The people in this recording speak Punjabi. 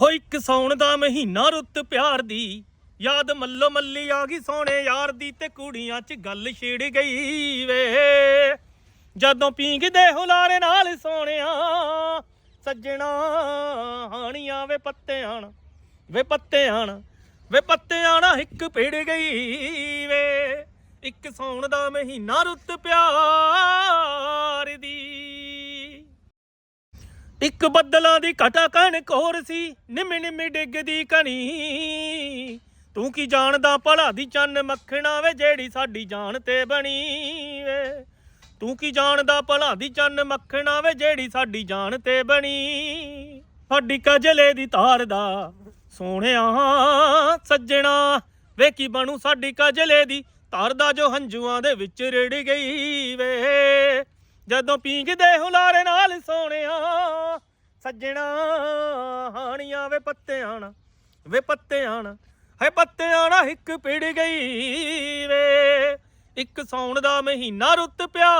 ਹੋ ਇੱਕ ਸੌਣ ਦਾ ਮਹੀਨਾ ਰੁੱਤ ਪਿਆਰ ਦੀ। ਯਾਦ ਮੱਲੋ ਮੱਲੀ ਆ ਗਈ ਸੋਹਣੇ ਯਾਰ ਦੀ ਤੇ ਕੁੜੀਆਂ 'ਚ ਗੱਲ ਛਿੜ ਗਈ ਵੇ। ਜਦੋਂ ਪੀਂਗਦੇ ਹੁਲਾਰੇ ਨਾਲ ਸੋਹਣਿਆ, ਸੱਜਣਾ ਹਾਣੀਆਂ ਵੇ ਪੱਤਿਆਂ ਨਾਲ, ਵੇ ਪੱਤਿਆਂ ਵੇ ਪੱਤਿਆਂ ਨਾ ਇੱਕ ਪਿੜ ਗਈ ਵੇ। ਇੱਕ ਸੌਣ ਦਾ ਮਹੀਨਾ ਰੁੱਤ ਪਿਆ ਇੱਕ ਬੱਦਲਾਂ ਦੀ ਘਟਾ ਕਣਕ ਹੋਰ ਸੀ, ਨਿਮੀ ਨਿਮੀ ਡਿੱਗਦੀ ਕਣੀ। ਤੂੰ ਕੀ ਜਾਣਦਾ ਭਲਾ ਦੀ ਚੰਨ ਮੱਖਣਾ ਵੇ, ਜਿਹੜੀ ਸਾਡੀ ਜਾਨ ਤੇ ਬਣੀ ਵੇ। ਤੂੰ ਕੀ ਜਾਣਦਾ ਭਲਾ ਦੀ ਚੰਨ ਮੱਖਣਾ ਵੇ, ਜਿਹੜੀ ਸਾਡੀ ਜਾਨ ਤੇ ਬਣੀ। ਸਾਡੀ ਕਜਲੇ ਦੀ ਤਾਰ ਦਾ ਸੋਹਣਿਆ ਸੱਜਣਾ, ਵੇ ਕੀ ਬਣੂ ਸਾਡੀ ਕਜਲੇ ਦੀ ਤਾਰ ਦਾ, ਜੋ ਹੰਝੂਆਂ ਦੇ ਵਿੱਚ ਰੜ ਗਈ ਵੇ। ਜਦੋਂ ਪੀਂਗਦੇ ਹੁਲਾਰੇ ਨਾਲ ਸੱਜਣਾ, ਹਾਣੀਆਂ ਵੇ ਪੱਤਿਆਂ ਨਾ ਵੇ ਪੱਤਿਆਂ ਨਾ ਹੇ ਪੱਤਿਆਂ ਨਾਲ ਇੱਕ ਪਿੜ ਗਈ ਵੇ ਇੱਕ ਸੌਣ ਦਾ ਮਹੀਨਾ ਰੁੱਤ ਪਿਆ।